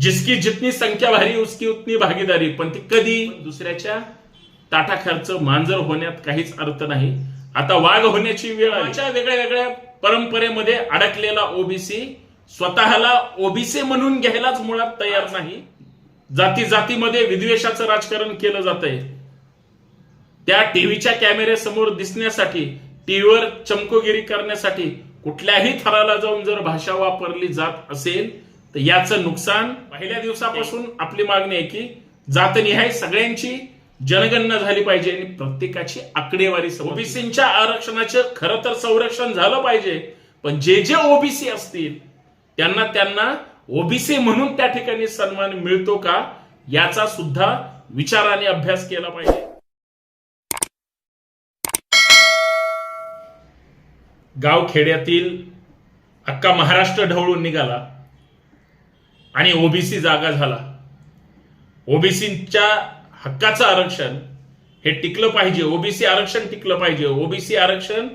जिसकी जितनी संख्या भारी उसकी उतनी भागीदारी. पण ती कधी? दुसऱ्याच्या ताटाखालच मांजर होण्यात काहीच अर्थ नाही. आता वाघ होण्याची वेळ वेगळ्या वेगळ्या परंपरेमध्ये अडकलेला ओबीसी स्वतःला ओबीसी म्हणून घ्यायलाच मुळात तयार नाही. जाती जातीमध्ये विद्वेषाचं राजकारण केलं जात आहे त्या टीव्हीच्या कॅमेऱ्यासमोर दिसण्यासाठी टीव्हीवर चमकोगिरी करण्यासाठी कुठल्याही थराला जाऊन जर भाषा वापरली जात असेल तर याचं नुकसान पहिल्या दिवसापासून आपली मागणी आहे की जातनिहाय सगळ्यांची जनगणना झाली पाहिजे आणि प्रत्येकाची आकडेवारी ओबीसीच्या आरक्षणाचं खरं तर संरक्षण झालं पाहिजे पण जे जे ओबीसी असतील त्यांना त्यांना ओबीसी म्हणून त्या ठिकाणी सन्मान मिळतो का याचा सुद्धा विचार आणि अभ्यास केला पाहिजे. गाव खेड्यातील अख्खा महाराष्ट्र ढवळून निघाला. आणि ओबीसी जागा झाला. ओबीसीच्या हक्काचं आरक्षण हे टिकलं पाहिजे. ओबीसी आरक्षण टिकलं पाहिजे. ओबीसी आरक्षण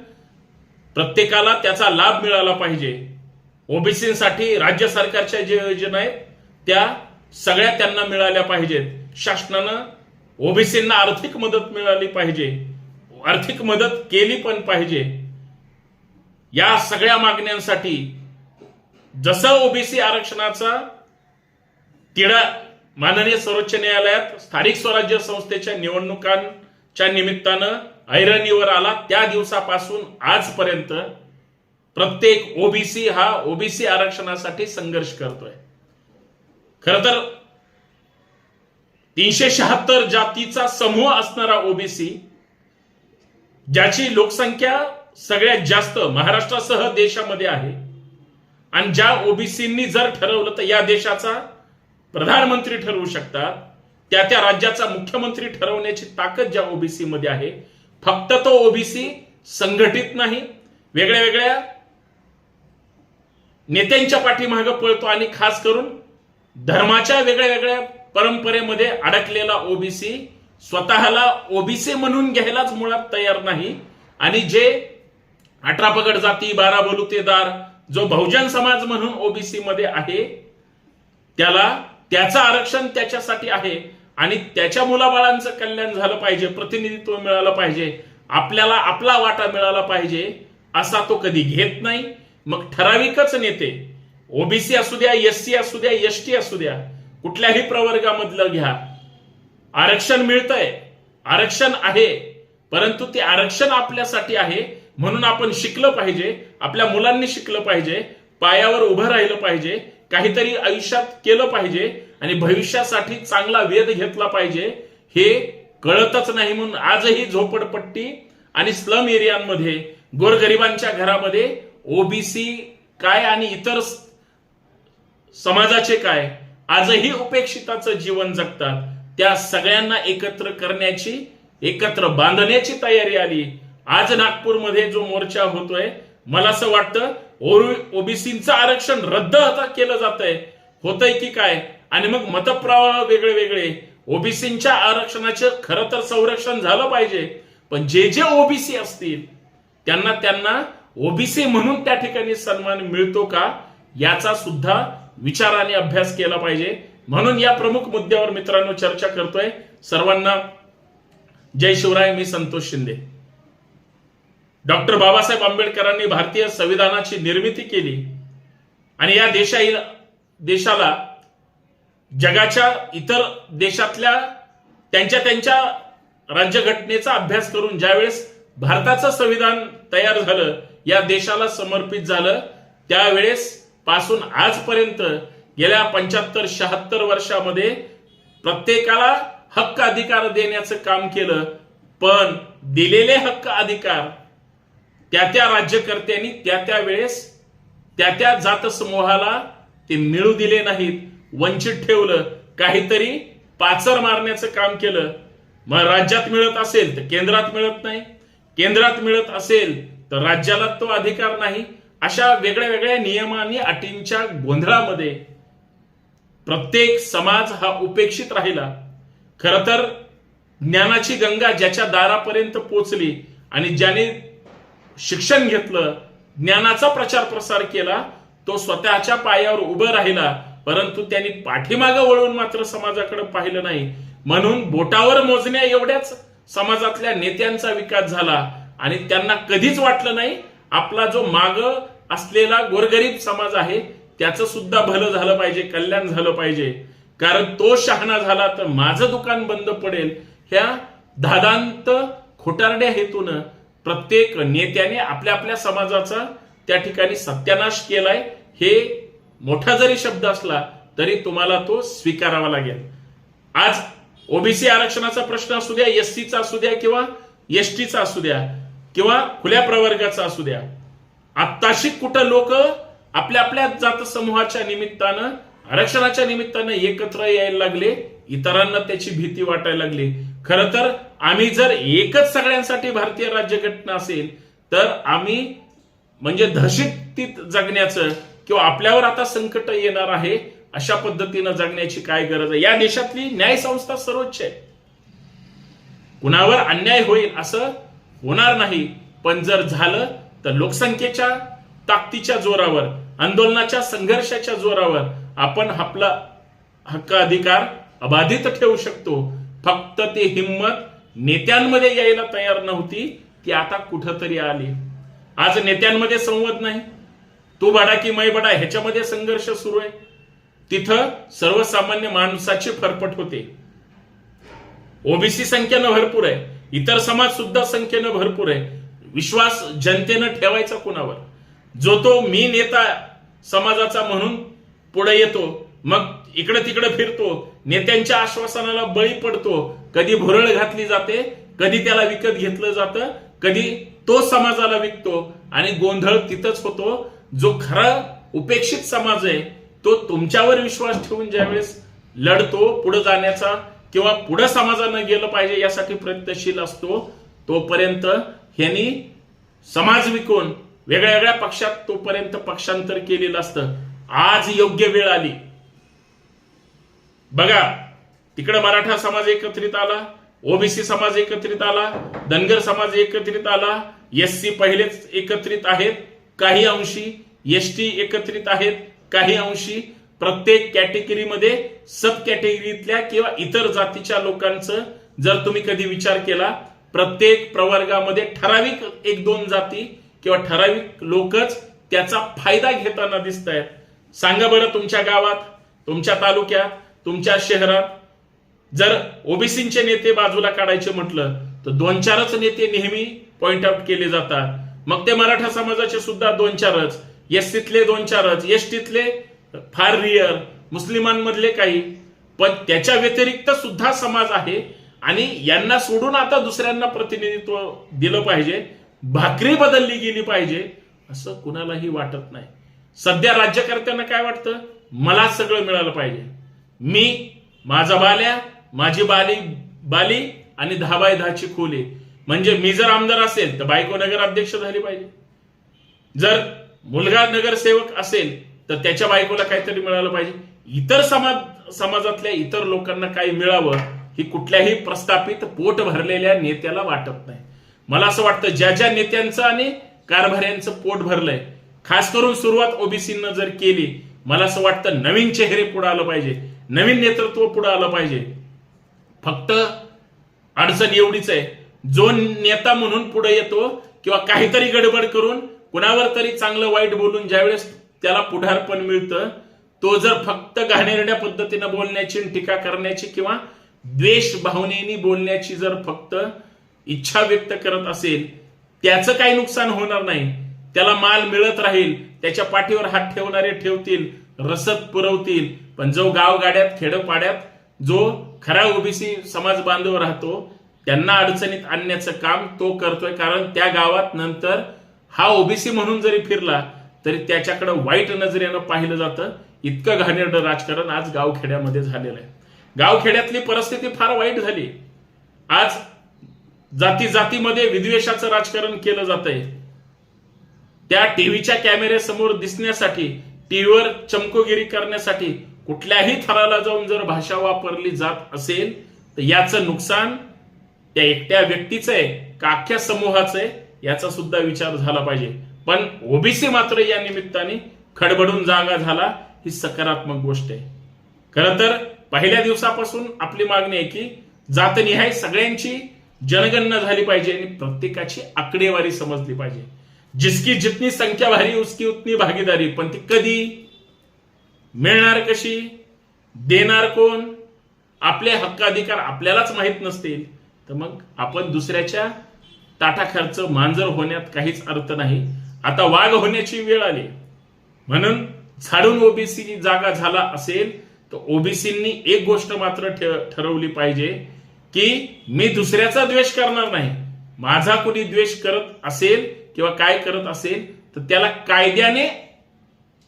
प्रत्येकाला त्याचा लाभ मिळाला पाहिजे. ओबीसीसाठी राज्य सरकारच्या ज्या योजना आहेत त्या सगळ्या त्यांना मिळाल्या पाहिजेत. शासनानं ओबीसींना आर्थिक मदत मिळाली पाहिजे. आर्थिक मदत केली पण पाहिजे. या सगळ्या मागण्यांसाठी जसं ओबीसी आरक्षणाचा तिढा माननीय सर्वोच्च न्यायालयात स्थानिक स्वराज्य संस्थेच्या निवडणुकांच्या निमित्तानं ऐरणीवर आला. त्या दिवसापासून आजपर्यंत प्रत्येक ओबीसी हा ओबीसी आरक्षणासाठी संघर्ष करतोय. खर तर तीनशे शहात्तर जातीचा समूह असणारा ओबीसी ज्याची लोकसंख्या सगळ्यात जास्त महाराष्ट्रासह देशामध्ये आहे आणि ज्या ओबीसींनी जर ठरवलं तर या देशाचा प्रधानमंत्री ठरवू शकतात. त्या त्या राज्याचा मुख्यमंत्री ठरवण्याची ताकद ज्या ओबीसी मध्ये आहे फक्त तो ओबीसी संघटित नाही. वेगळ्या वेगळ्या नेत्यांच्या पाठीमागे पळतो आणि खास करून धर्माच्या वेगळ्या वेगळ्या परंपरेमध्ये अडकलेला ओबीसी स्वतःला ओबीसी म्हणून घ्यायलाच मुळात तयार नाही. आणि जे अठरा पगड जाती बारा बलुतेदार जो बहुजन समाज म्हणून ओबीसी मध्ये आहे त्याला त्याचं आरक्षण त्याच्यासाठी आहे आणि त्याच्या मुलाबाळांचं कल्याण झालं पाहिजे प्रतिनिधित्व मिळालं पाहिजे आपल्याला आपला वाटा मिळाला पाहिजे असा तो कधी घेत नाही. मग ठराविकच नेते ओबीसी असू द्या एससी असू द्या एस टी असू द्या कुठल्याही प्रवर्गामधलं घ्या. आरक्षण मिळतंय आरक्षण आहे परंतु ते आरक्षण आपल्यासाठी आहे म्हणून आपण शिकलं पाहिजे आपल्या मुलांनी शिकलं पाहिजे पायावर उभं राहिलं पाहिजे काहीतरी आयुष्यात केलं पाहिजे आणि भविष्यासाठी चांगला वेध घेतला पाहिजे हे कळतच नाही म्हणून आजही झोपडपट्टी आणि स्लम एरियांमध्ये गोरगरिबांच्या घरामध्ये ओबीसी काय आणि इतर समाजाचे काय आजही उपेक्षिताचं जीवन जगतात. त्या सगळ्यांना एकत्र करण्याची एकत्र बांधण्याची तयारी आली. आज नागपूरमध्ये जो मोर्चा होतोय मला असं वाटतं ओबीसीचं आरक्षण रद्द आता केलं जात आहे होतंय की काय? आणि मग मतप्रवाह वेगळे वेगळे. ओबीसीच्या आरक्षणाचं खरं तर संरक्षण झालं पाहिजे. पण जे जे ओबीसी असतील त्यांना त्यांना ओबीसी म्हणून त्या ठिकाणी सन्मान मिळतो का? याचा सुद्धा विचार आणि अभ्यास केला पाहिजे. म्हणून या प्रमुख मुद्द्यावर मित्रांनो चर्चा करतोय. सर्वांना जय शिवराय मी संतोष शिंदे. डॉक्टर बाबासाहेब आंबेडकरांनी भारतीय संविधानाची निर्मिती केली. आणि या देशाईल देशाला जगाच्या इतर देशातल्या त्यांच्या त्यांच्या राज्यघटनेचा अभ्यास करून ज्यावेळेस भारताचं संविधान तयार झालं या देशाला समर्पित झालं त्यावेळेस पासून आजपर्यंत गेल्या पंच्याहत्तर शहात्तर वर्षामध्ये प्रत्येकाला हक्क अधिकार देण्याचं काम केलं. पण दिलेले हक्क अधिकार त्या त्या राज्यकर्त्यांनी त्या त्या वेळेस त्या त्या जात समूहाला ते मिळू दिले नाहीत वंचित ठेवलं काहीतरी पाचर मारण्याचं काम केलं. मग राज्यात मिळत असेल तर केंद्रात मिळत नाही. केंद्रात मिळत असेल तर राज्याला तो अधिकार नाही. अशा वेगळ्या वेगळ्या नियम आणि अटींच्या गोंधळामध्ये प्रत्येक समाज हा उपेक्षित राहिला. खर तर ज्ञानाची गंगा ज्याच्या दारापर्यंत पोचली आणि ज्याने शिक्षण घेतलं ज्ञानाचा प्रचार प्रसार केला तो स्वतःच्या पायावर उभं राहिला. परंतु त्यांनी पाठीमागं वळून मात्र समाजाकडे पाहिलं नाही. म्हणून बोटावर मोजण्या एवढ्याच समाजातल्या नेत्यांचा विकास झाला. आणि त्यांना कधीच वाटलं नाही आपला जो माग असलेला गोरगरीब समाज आहे त्याचं सुद्धा भलं झालं पाहिजे कल्याण झालं पाहिजे. कारण तो शहाणा झाला तर माझं दुकान बंद पडेल. ह्या दादांत खोटारड्या हेतून प्रत्येक नेत्याने आपल्या आपल्या समाजाचा त्या ठिकाणी सत्यानाश केलाय. हे मोठा जरी शब्द असला तरी तुम्हाला तो स्वीकारावा लागेल. आज ओबीसी आरक्षणाचा प्रश्न असू द्या एस सीचा असू द्या किंवा एस टीचा असू द्या किंवा खुल्या प्रवर्गाचा असू द्या आत्ताशी कुठं लोक आपल्या आपल्या जात समूहाच्या निमित्तानं आरक्षणाच्या निमित्तानं एकत्र यायला लागले इतरांना त्याची भीती वाटायला लागली. खर तर आम्ही जर एकच सगळ्यांसाठी भारतीय राज्यघटना असेल तर आम्ही म्हणजे दहशतीत जगण्याचं किंवा आपल्यावर आता संकट येणार आहे अशा पद्धतीनं जगण्याची काय गरज आहे? या देशातली न्याय संस्था सर्वोच्च आहे. कुणावर अन्याय होईल असं होणार नाही पण जर झालं तर लोकसंख्येच्या ताकदीच्या जोरावर आंदोलनाच्या संघर्षाच्या जोरावर आपण आपला हक्क अधिकार अबाधित ठेवू शकतो. फक्त ती हिंमत नेत्यांमध्ये यायला तयार नव्हती ती आता कुठंतरी आली. आज नेत्यांमध्ये संवाद नाही. तू बडा की मै बडा ह्याच्यामध्ये संघर्ष सुरू आहे. तिथं सर्वसामान्य माणसाची फरफट होते. ओबीसी संख्येनं भरपूर आहे. इतर समाज सुद्धा संख्येनं भरपूर आहे. विश्वास जनतेनं ठेवायचा कुणावर? जो तो मी नेता समाजाचा म्हणून पुढे येतो मग इकडे तिकडे फिरतो नेत्यांच्या आश्वासनाला बळी पडतो. कधी भुरळ घातली जाते कधी त्याला विकत घेतलं जातं कधी तो समाजाला विकतो आणि गोंधळ तिथंच होतो. जो खरा उपेक्षित समाज आहे तो तुमच्यावर विश्वास ठेवून ज्यावेळेस लढतो पुढे जाण्याचा किंवा पुढे समाजानं गेलं पाहिजे यासाठी प्रयत्नशील असतो तोपर्यंत ह्यांनी समाज विकून वेगळ्या वेगळ्या पक्षात तोपर्यंत पक्षांतर केलेलं असतं. आज योग्य वेळ आली. बघा तिकडे मराठा समाज एकत्रित आला ओबीसी समाज एकत्रित आला धनगर समाज एकत्रित आला एस सी पहिलेच एकत्रित आहेत काही अंशी एस टी एकत्रित आहेत काही अंशी प्रत्येक कॅटेगरीमध्ये सब कॅटेगरीतल्या किंवा इतर जातीच्या लोकांचं जर तुम्ही कधी विचार केला प्रत्येक प्रवर्गामध्ये ठराविक एक दोन जाती किंवा ठराविक लोकच त्याचा फायदा घेताना दिसत आहेत सांगा बरं तुमच्या गावात तुमच्या तालुक्यात तुमच्या शहरात जर ओबीसीचे नेते बाजूला काढायचे म्हटलं तर दोन चारच नेते नेहमी पॉइंट आउट केले जातात. मग ते मराठा समाजाचे सुद्धा दोन चारच एसटीतले दोन चारच एसटीतले फार रिअर मुस्लिमांमधले काही. पण त्याच्या व्यतिरिक्त सुद्धा समाज आहे आणि यांना सोडून आता दुसऱ्यांना प्रतिनिधित्व दिलं पाहिजे. भाकरी बदलली गेली पाहिजे असं कुणालाही वाटत नाही. सध्या राज्यकर्त्यांना काय वाटतं? मला सगळं मिळालं पाहिजे. मी माझा बाल्या माझी बाली बाली आणि दहा बाय दहाची खोली. म्हणजे मी जर आमदार असेल तर बायको नगर अध्यक्ष झाली पाहिजे. जर मुलगा नगरसेवक असेल तर त्याच्या बायकोला काहीतरी मिळालं पाहिजे. इतर समाज समाजातल्या इतर लोकांना काही मिळावं ही कुठल्याही प्रस्थापित पोट भरलेल्या नेत्याला वाटत नाही. मला असं वाटतं ज्या ज्या नेत्यांचं आणि कारभाऱ्यांचं पोट भरलंय खास करून सुरुवात ओबीसीनं जर केली मला असं वाटतं नवीन चेहरे पुढे आलं पाहिजे. नवीन नेतृत्व पुढे आलं पाहिजे. फक्त अडचण एवढीच आहे. जो नेता म्हणून पुढे येतो किंवा काहीतरी गडबड करून कुणावर तरी चांगलं वाईट बोलून ज्यावेळेस त्याला पुढारपण मिळतं तो जर फक्त घाणेरड्या पद्धतीनं बोलण्याची टीका करण्याची किंवा द्वेष भावनेनी बोलण्याची जर फक्त इच्छा व्यक्त करत असेल त्याचं काही नुकसान होणार नाही. त्याला माल मिळत राहील त्याच्या पाठीवर हात ठेवणारे ठेवतील रसद पुरवतील पण जो गावगाड्यात खेडपाड्यात जो खरा ओबीसी समाज बांधव राहतो त्यांना अडचणीत आणण्याचं काम तो करतोय. कारण त्या गावात नंतर हा ओबीसी म्हणून जरी फिरला तरी त्याच्याकडे वाईट नजरेनं पाहिलं जातं. इतकं घाणेरडं राजकारण आज गावखेड्यामध्ये झालेलं आहे. गावखेड्यातली परिस्थिती फार वाईट झाली. आज जाती जातीमध्ये विद्वेषाचं राजकारण केलं जात आहे त्या टीव्हीच्या कॅमेऱ्यासमोर दिसण्यासाठी टीव्हीवर चमकोगिरी करण्यासाठी कुठल्याही थराला जाऊन जर भाषा वापरली जात असेल तर याचं नुकसान त्या एकट्या व्यक्तीचं आहे का अख्ख्या समूहाचं आहे याचा सुद्धा विचार झाला पाहिजे. पण ओबीसी मात्र या निमित्ताने खडबडून जागा झाला ही सकारात्मक गोष्ट आहे. खरं तर पहिल्या दिवसापासून आपली मागणी आहे की जातनिहाय सगळ्यांची जनगणना झाली पाहिजे आणि प्रत्येकाची आकडेवारी समजली पाहिजे. जिसकी जितनी संख्या भारी उसकी उतनी भागीदारी पण ती कधी मिळणार कशी? देणार कोण? आपले हक्काधिकार आपल्यालाच माहीत नसतील. तर मग आपण दुसऱ्याच्या ताटाखर्च मांजर होण्यात काहीच अर्थ नाही. आता वाघ होण्याची वेळ आली. म्हणून झाडून ओबीसी जागा झाला असेल तर ओबीसींनी एक गोष्ट मात्र ठरवली पाहिजे की मी दुसऱ्याचा द्वेष करणार नाही. माझा कुणी द्वेष करत असेल किंवा काय करत असेल तर त्याला कायद्याने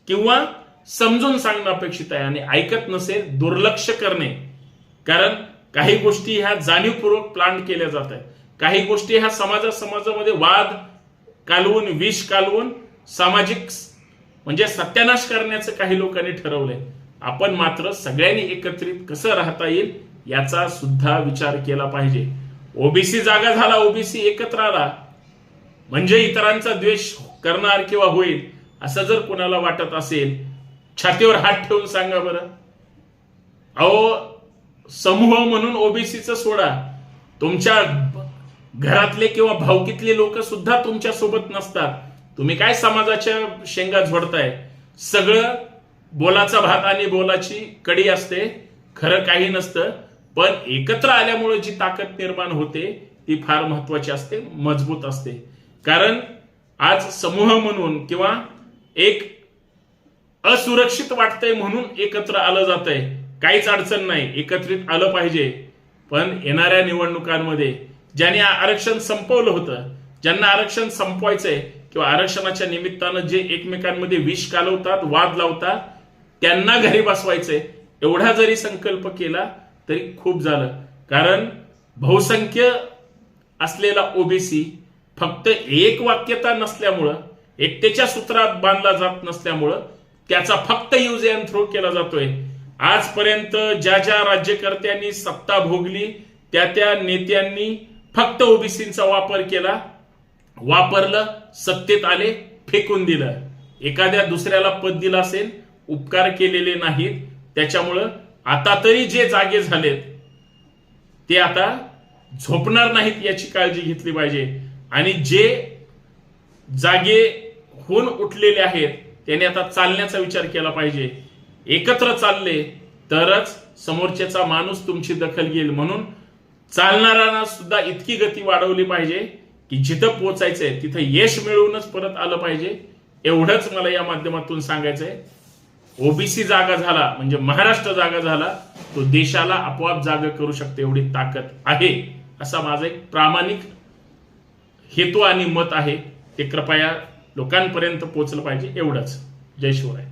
किंवा समजून सांगणं अपेक्षित आहे आणि ऐकत नसेल दुर्लक्ष करणे. कारण काही गोष्टी ह्या जाणीवपूर्वक प्लांट केल्या जात आहेत. काही गोष्टी ह्या समाजा समाजामध्ये वाद कालवून विष कालवून सामाजिक म्हणजे सत्यानाश करण्याचं काही लोकांनी ठरवलंय. आपण मात्र सगळ्यांनी एकत्रित कसं राहता येईल याचा सुद्धा विचार केला पाहिजे. ओबीसी जागा झाला ओबीसी एकत्र आला म्हणजे इतरांचा द्वेष करणार किंवा होईल असं जर कुणाला वाटत असेल छातीवर हात ठेवून सांगा बरं. अहो समूह म्हणून ओबीसीचं सोडा. तुमच्या घरातले किंवा भावकीतले लोक सुद्धा तुमच्यासोबत नसतात. तुम्ही काय समाजाच्या शेंगा झोडताय? सगळं बोलाचा भात आणि बोलाची कडी असते. खरं काही नसतं. पण एकत्र आल्यामुळे जी ताकद निर्माण होते ती फार महत्वाची असते मजबूत असते. कारण आज समूह म्हणून किंवा एक असुरक्षित वाटतंय म्हणून एकत्र आलं जात आहे काहीच अडचण नाही एकत्रित आलं पाहिजे. पण येणाऱ्या निवडणुकांमध्ये ज्यांनी आरक्षण संपवलं होतं ज्यांना आरक्षण संपवायचंय किंवा आरक्षणाच्या निमित्तानं जे एकमेकांमध्ये विष कालवतात वाद लावतात त्यांना घरी बसवायचंय. एवढा जरी संकल्प केला तरी खूप झालं. कारण बहुसंख्य असलेला ओबीसी फक्त एक वाक्यता नसल्यामुळं एकटेच्या सूत्रात बांधला जात नसल्यामुळं त्याचा फक्त यूज अँड थ्रो केला जातोय. आजपर्यंत ज्या ज्या राज्यकर्त्यांनी सत्ता भोगली त्या त्या नेत्यांनी फक्त ओबीसींचा वापर केला वापरलं सत्तेत आले फेकून दिलं. एखाद्या दुसऱ्याला पद दिलं असेल उपकार केलेले नाहीत. त्याच्यामुळं आता तरी जे जागे झालेत ते आता झोपणार नाहीत याची काळजी घेतली पाहिजे. आणि जे जागे होऊन उठलेले आहेत त्याने आता चालण्याचा विचार केला पाहिजे. एकत्र चालले तरच समोरच्याचा माणूस तुमची दखल घेईल म्हणून चालणाऱ्यांना सुद्धा इतकी गती वाढवली पाहिजे की जिथं पोचायचंय तिथं यश मिळवूनच परत आलं पाहिजे. एवढंच मला या माध्यमातून सांगायचंय. ओबीसी जागा झाला म्हणजे महाराष्ट्र जागा झाला तो देशाला आपोआप जागा करू शकते एवढी ताकद आहे असा माझा एक प्रामाणिक हेतू आणि मत आहे. ते कृपया लोकांपर्यंत पोहोचलं पाहिजे एवढंच. जय शिवराय.